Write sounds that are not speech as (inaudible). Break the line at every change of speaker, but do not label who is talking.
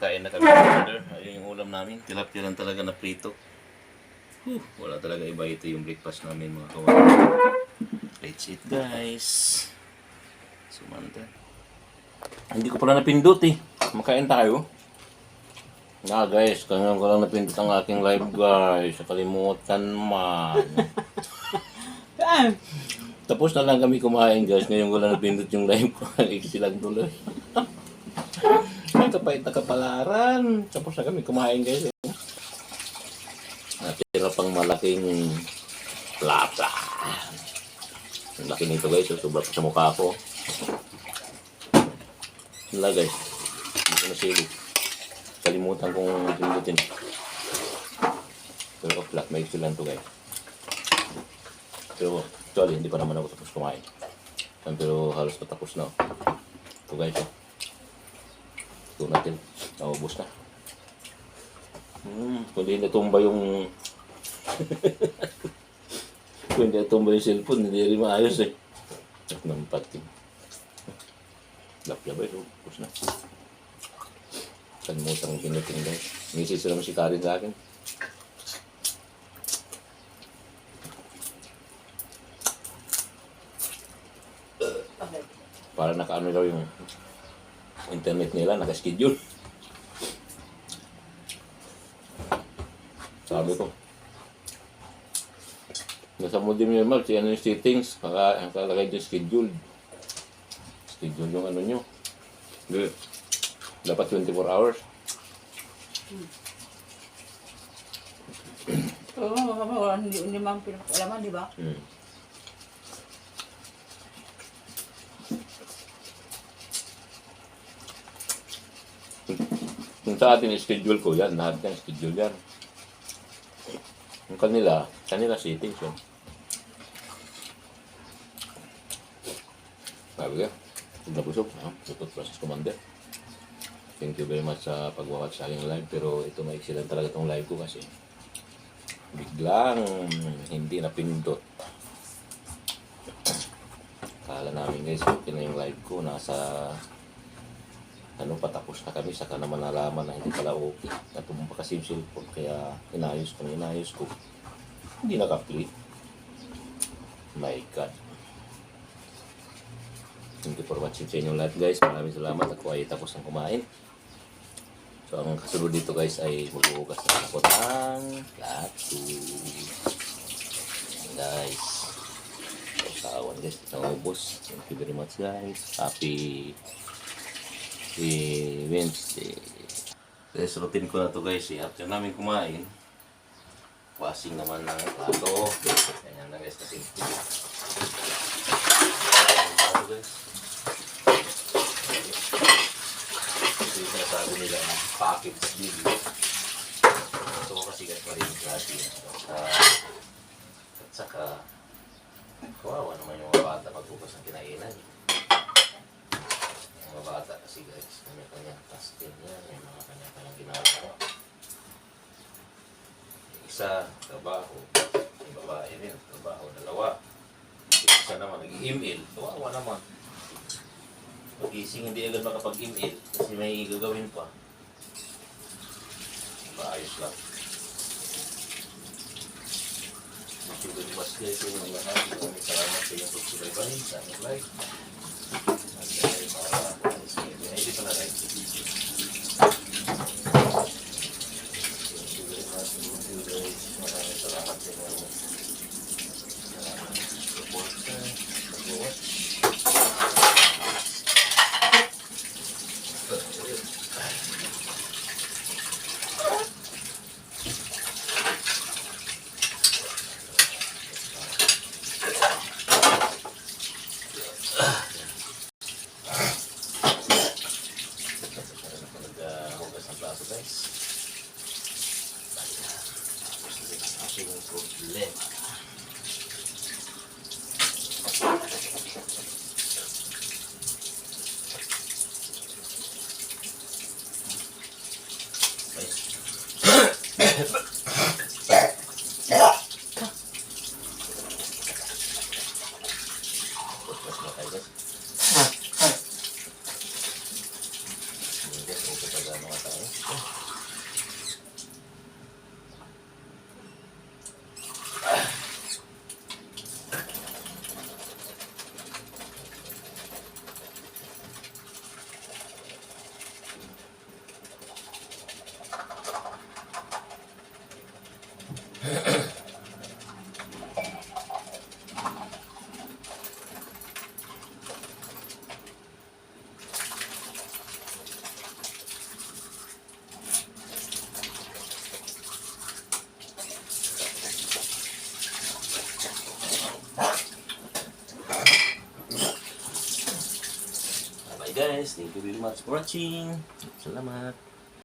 Kakain na kami brother. Ayun yung ulam namin. Tilapia lang talaga na prito. Whew, wala talaga iba ito yung breakfast namin mga kawan. Let's eat guys. Sumanta. Hindi ko pala napindot eh. Makain tayo. Na guys, kanyan ko lang napindot ang aking live guys. Nakalimutan man. (laughs) Tapos na lang kami kumain guys. Ngayon ko lang napindot yung live ko. (laughs) Iksi lang tuloy. Ay, kapait na kapalaran. Tapos na kami kumain guys. eh. Natira pang malaking plata. Ang laki nito guys. So, sobra sa mukha ko. Wala guys. Hindi ko nasili. Kalimutan kong pindutin. Pero flat, may lang to guys. Pero actually, hindi pa naman ako tapos kumain. Pero halos patapos na. Ito guys, oh. Ito natin. Naubos na. Hmm, kung hindi natumba yung... kung (laughs) hindi natumba yung cellphone, hindi rin maayos eh. At ng pating. Lapya ba ito? Ubos na. Kalimutan kong pinutin guys. Misis naman si Karin sa akin. para nakaano daw yung internet nila, naka-schedule. Sabi ko, nasa modem nyo ma'am, ano yung settings, naka, nakalagay dyan schedule. Schedule yung ano nyo. Di, dapat 24 hours.
Oo, oh, hindi, hindi man pinapalaman, di ba?
Hmm. Kung sa atin schedule ko yan, lahat yan schedule yan. Yung kanila, kanila settings yun. Sabi ka, kung nabusog, ha? Tutot process commander. Thank you very much sa pag-watch sa aking live. Pero ito na excellent talaga itong live ko kasi biglang hindi napindot. Kala namin guys, okay na yung live ko. Nasa ano patapos na kami saka naman nalaman na hindi pala okay. Natumba kasi yung cellphone kaya inayos ko inayos ko. Hindi naka-play my god. Thank you for watching sa inyong lahat guys. Maraming salamat. Ako ay tapos ng kumain. So ang kasunod dito guys ay maghuhugas na ako ng plato guys. Kawan guys. Naubos thank you very much guys. Happy si Wednesday. Guys, routine ko na to guys. Eh. After namin kumain, washing naman ng plato. Ganyan na guys, kasi plato guys. Ito yung sinasabi nila ng package deal. Gusto ko kasi guys, mali yung klase. At saka, kawawa naman yung mga bata pagbukas ng kinainan mga bata kasi guys, kanya-kanya pastel yan, may mga kanya-kanyang ginagawa. Yung isa, trabaho. Yung babae rin, trabaho, dalawa. Yung isa naman, nag-email. Kawawa naman. Pag-ising hindi agad makapag-email kasi may gagawin pa. Maayos lang. Very much guys sa inyong lahat. Maraming salamat sa inyong pagsubaybay sa aming live. Hindi pa na rin. Maraming salamat sa inyo. Salamat sa support sa pag-watch. Nag-hugas ng plato guys. Aking problema. Mas na tayo guys. Hindi guys, okay pa Magano nga tayo. Bye guys. Thank you very much for watching. Salamat.